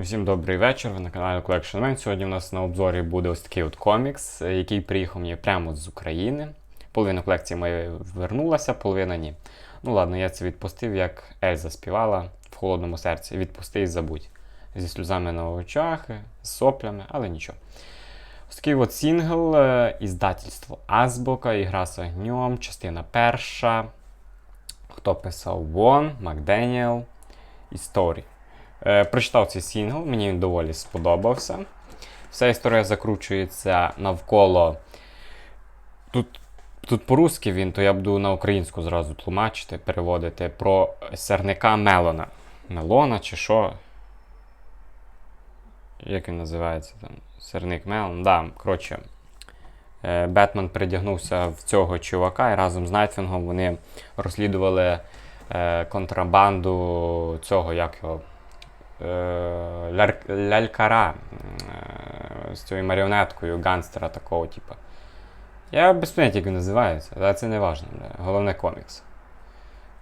Всім добрий вечір. Ви на каналі Collection Man. Сьогодні у нас на обзорі буде ось такий от комікс, е, який приїхав мені прямо з України. Половина колекції моєї вернулася, половина ні. Ну ладно, я це відпустив, як Ельза співала в холодному серці. Відпусти і забудь. Зі сльозами на очах, з соплями, але нічого. Ось такий от сингл, е, іздательство Азбука, Ігра з огнем, частина перша. Хто писав Вон, Макденіел, Історі. Е, прочитав цей сингл, мені він доволі сподобався. Вся історія закручується навколо. Тут, тут по-русски він, то я буду на українську зразу тлумачити, переводити про сірника Мелона. Мелона чи що? Як він називається там? Сирник Мелон. Да, коротше. е, Бетмен придягнувся в цього чувака і разом з Найтвінгом вони розслідували е, контрабанду цього, як його. Е, лялькара е, з цією маріонеткою ганстера такого, типу. Я без поняття, як він називається, але це не важливо. Головне комікс.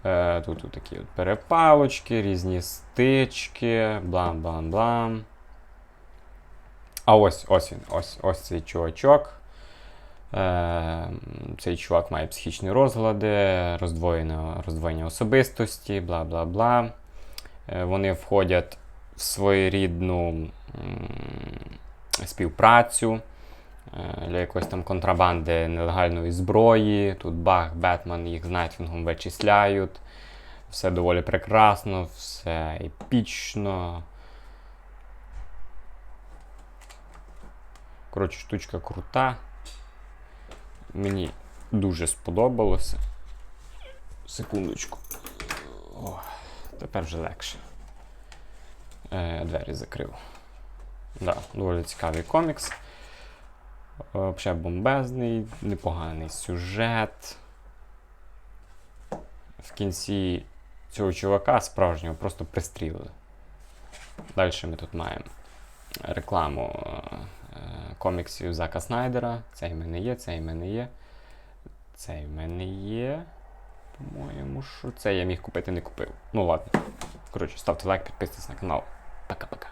Е, тут, такі от перепалочки, різні стички, блам-блам-блам. А ось ось він, ось, ось цей чувачок. Цей чувак має психічні розлади, роздвоєння особистості, бла бла бла. Вони входять в своєрідну співпрацю е, для якоїсь там контрабанди нелегальної зброї. Тут Бах, Бетмен їх з Найтвінгом вичисляють. Все доволі прекрасно, все епічно. Коротше, штучка крута. Мені дуже сподобалося. Секундочку. О, тепер вже легше. Е, двері закрив. Да, доволі цікавий комікс. Е, Взагалі бомбезний, непоганий сюжет. В кінці цього чувака справжнього просто пристрілили. Далі ми тут маємо рекламу е, коміксів Зака Снайдера. Цей в мене є, цей в мене є. Цей в мене є. По-моєму, що це я міг купити, не купив. Ну ладно. Коротше, ставте лайк, підписуйтесь на канал. Пока-пока.